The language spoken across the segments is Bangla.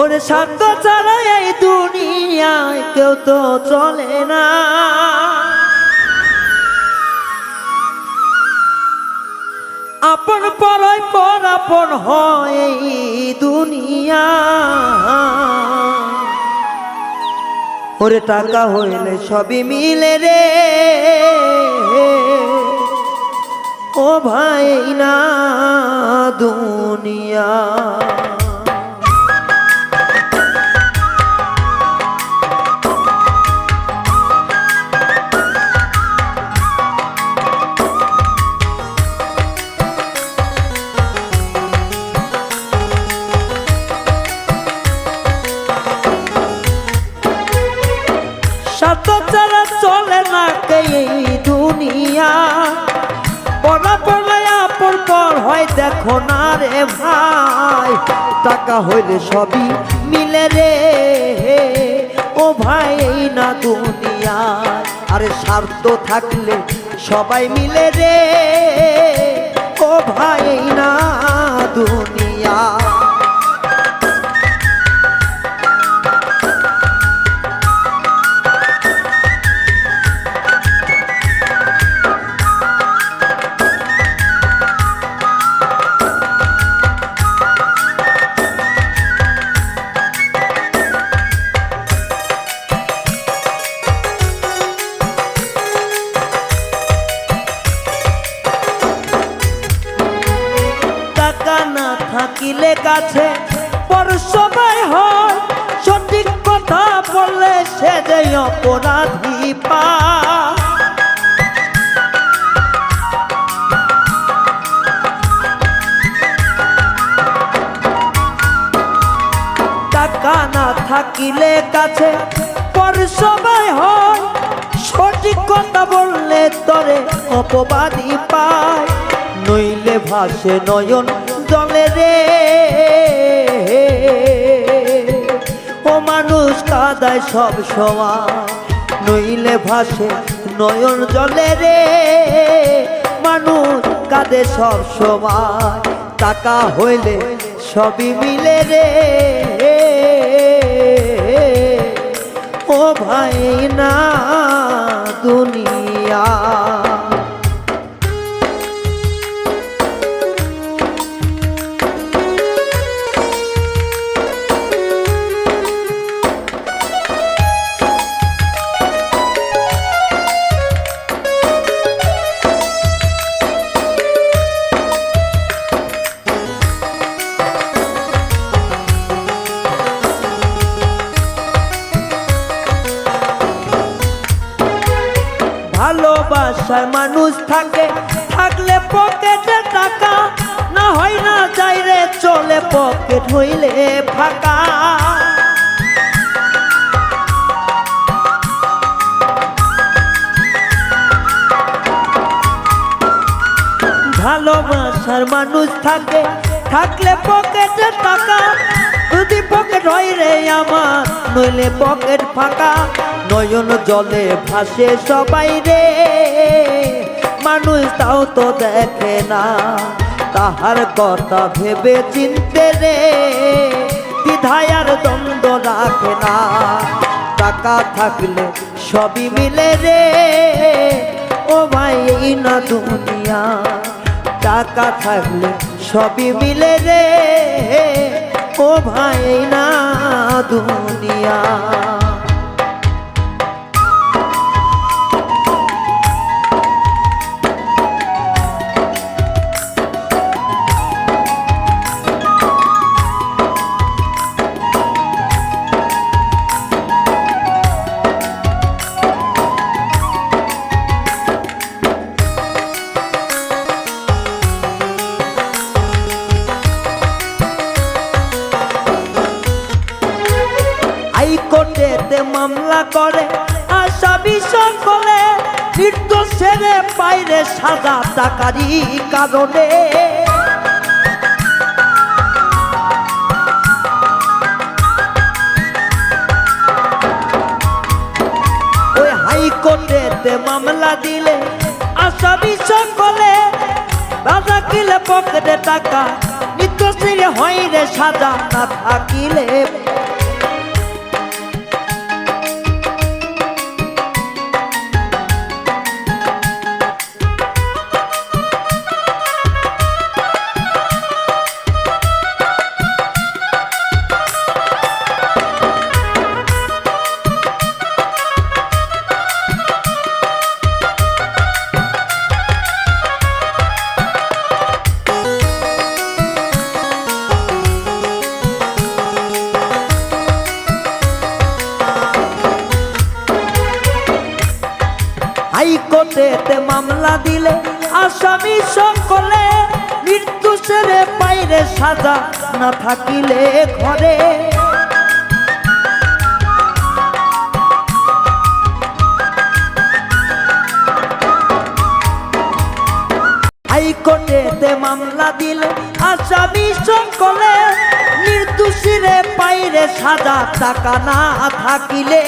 ওরে স্বার্থ ছাড়া এই দুনিয়ায় কেউ তো চলে না। আপন পরয় পর আপন হয় দুনিয়া। ওরে টাকা হইলে সবই মিলে রে। ও ভাই না দুনিয়া। চলে না কে এই দুনিয়া। পড়া পড়ায় আপন পর হয় দেখো না রে ভাই। টাকা হইলে সবই মিলে রে। ও ভাই, এই না দুনিয়া আরে স্বার্থ থাকলে সবাই মিলে রে। ও ভাই না দুনিয়া থাকিলে কাছে পর সবাই হয়। সঠিক কথা বললে সে যে অপরাধী পা। টাকা না থাকিলে কাছে পর সবাই হয়। সঠিক কথা বললে তরে অপবাদী পায়। নইলে ভাসে নয়ন জলে রে। ও মানুষ কাদায় সব সময় নইলে ভাসে নয়ন জলে রে। মানুষ কাঁদে সব সময়, টাকা হইলে সবই মিলে রে। ও ভাই না দুনিয়া ভালোবাসায় মানুষ থাকে? থাকলে পকেটে টাকা, না হয় না চাইলে চলে পকেট হইলে ফাঁকা। ভালোবাসার মানুষ থাকে, থাকলে পকেটে টাকা। যদি পকেট হয় রে আমার, নইলে পকেট ফাঁকা। নয়ন জলে ভাসে সবাই রে। মানুষ তাও তো দেখে না তাহার কথা ভেবে চিনতে রে। দ্বিধায়ার দ্বন্দ্ব রাখে না, টাকা থাকলে সবই মিলে রে। ও ভাই, এই না দুনিয়া, টাকা থাকলে সবই মিলে রে। ও ভাই না দুনিয়া। মামলা করে আসামি সকলে নির্দোষ ছেড়ে বাইরে সাদা টাকারই কারণে। ওই হাইকোর্টেতে মামলা দিলে আসামি সকলে রাজা কিলে পকেটে টাকা নির্দোষী হয় রে সাজা না থাকিলে। মামলা দিলে আসামি সকলে মৃত্যু সেরে বাইরে সাজা না থাকিলে ঘরে। হাইকোর্টেতে মামলা দিলে আসামি সকলে নির্দোষীরে পাইরে সাজা টাকা না থাকিলে।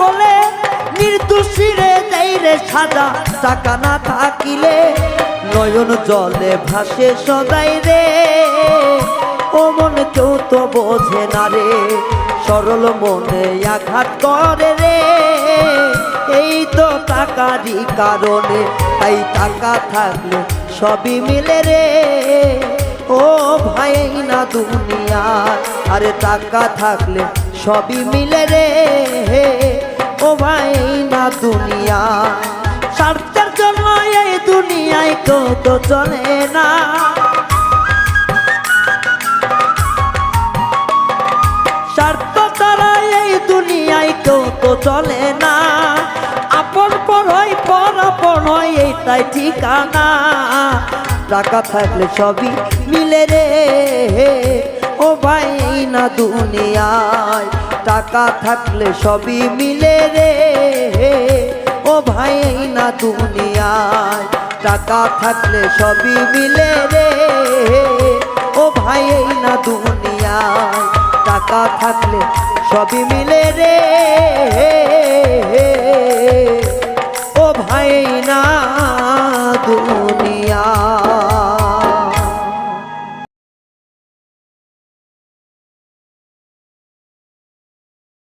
সকলে নির্দোষীরে দেইরে সাজা, টাকা না থাকিলে নয়ন জলে ভাসে সদাই রে। ও মন কেউ তো বোঝে না রে, সরল মনে আঘাত করে রে। এই তো টাকারই কারণে তাই টাকা থাকলে সবই মিলে রে। ও ভাই না দুনিয়া আরে টাকা থাকলে সবই মিলে রে। দুনিয়া। স্বার্থের জন্য এই দুনিয়ায় কেউ তো চলে না? স্বার্থ তারা এই দুনিয়ায় কেউ তো চলে না? আপন পর হয়, পর আপন হয়, এইটাই ঠিকানা। টাকা থাকলে সবই মিলে রে। ও ভাই না দুনিয়ায়, টাকা থাকলে সবই মিলে রে। ও ভাই না দুনিয়ায়, টাকা থাকলে সবই মিলে রে। ও ভাই না দুনিয়ায়, টাকা থাকলে সবই মিলে রে।